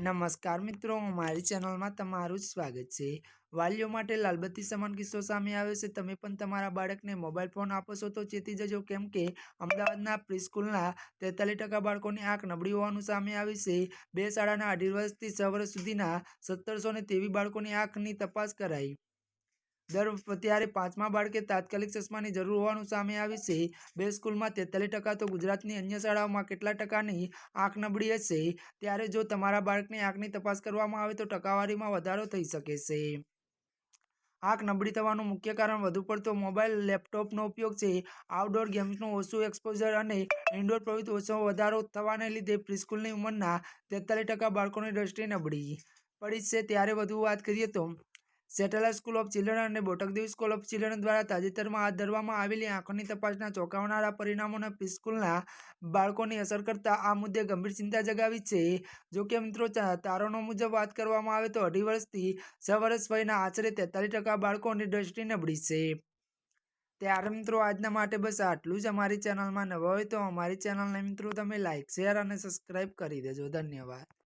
નમસ્કાર મિત્રો, મારી ચેનલમાં તમારું સ્વાગત છે. વાલીઓ માટે લાલબત્તી સમાન કિસ્સો સામે આવ્યો છે. તમે પણ તમારા બાળકને મોબાઈલ ફોન આપો છો તો ચેતી જજો. કેમ કે અમદાવાદના પ્રીસ્કૂલના તેતાલીસ ટકા બાળકોની આંખ નબળી હોવાનું સામે આવ્યું છે. બે શાળાના અઢી વર્ષથી છ વર્ષ સુધીના સત્તરસો ને તેવી બાળકોની આંખની તપાસ કરાઈ. દર ત્યારે પાંચમા બાળકે તાત્કાલિક ચશ્માની જરૂર હોવાનું સામે આવ્યું છે. બે સ્કૂલમાં તેતાલીસ ટકા તો ગુજરાતની અન્ય શાળાઓમાં કેટલા ટકાની આંખ નબળી હશે? ત્યારે જો તમારા બાળકની આંખની તપાસ કરવામાં આવે તો ટકાવારીમાં વધારો થઈ શકે છે. આંખ નબળી થવાનું મુખ્ય કારણ વધુ પડતો મોબાઈલ, લેપટોપનો ઉપયોગ છે. આઉટડોર ગેમ્સનું ઓછું એક્સપોઝર અને ઇન્ડોર પ્રવૃત્તિ ઓછો વધારો થવાને લીધે પ્રીસ્કૂલની ઉંમરના તેતાલીસ ટકા બાળકોની દ્રષ્ટિ નબળી પડી છે. ત્યારે વધુ વાત કરીએ તો સેટેલાઇટ સ્કૂલ ઓફ ચિલ્ડ્રન અને બોટકદેવ સ્કૂલ ઓફ ચિલ્ડ્રન દ્વારા તાજેતરમાં હાથ ધરવામાં આવેલી આંખોની તપાસના ચોંકાવનારા પરિણામોને પ્રિસ્કૂલના બાળકોની અસર કરતા આ મુદ્દે ગંભીર ચિંતા જગાવી છે. જો કે મિત્રો તારણો મુજબ વાત કરવામાં આવે તો અઢી વર્ષથી છ વર્ષ વયના આશરે તેતાલીસ ટકા બાળકોની દ્રષ્ટિ નબળી છે. ત્યારે મિત્રો, આજના માટે બસ આટલું જ. અમારી ચેનલમાં નવા હોય તો અમારી ચેનલને મિત્રો તમે લાઇક શેર અને સબસ્ક્રાઈબ કરી દેજો. ધન્યવાદ.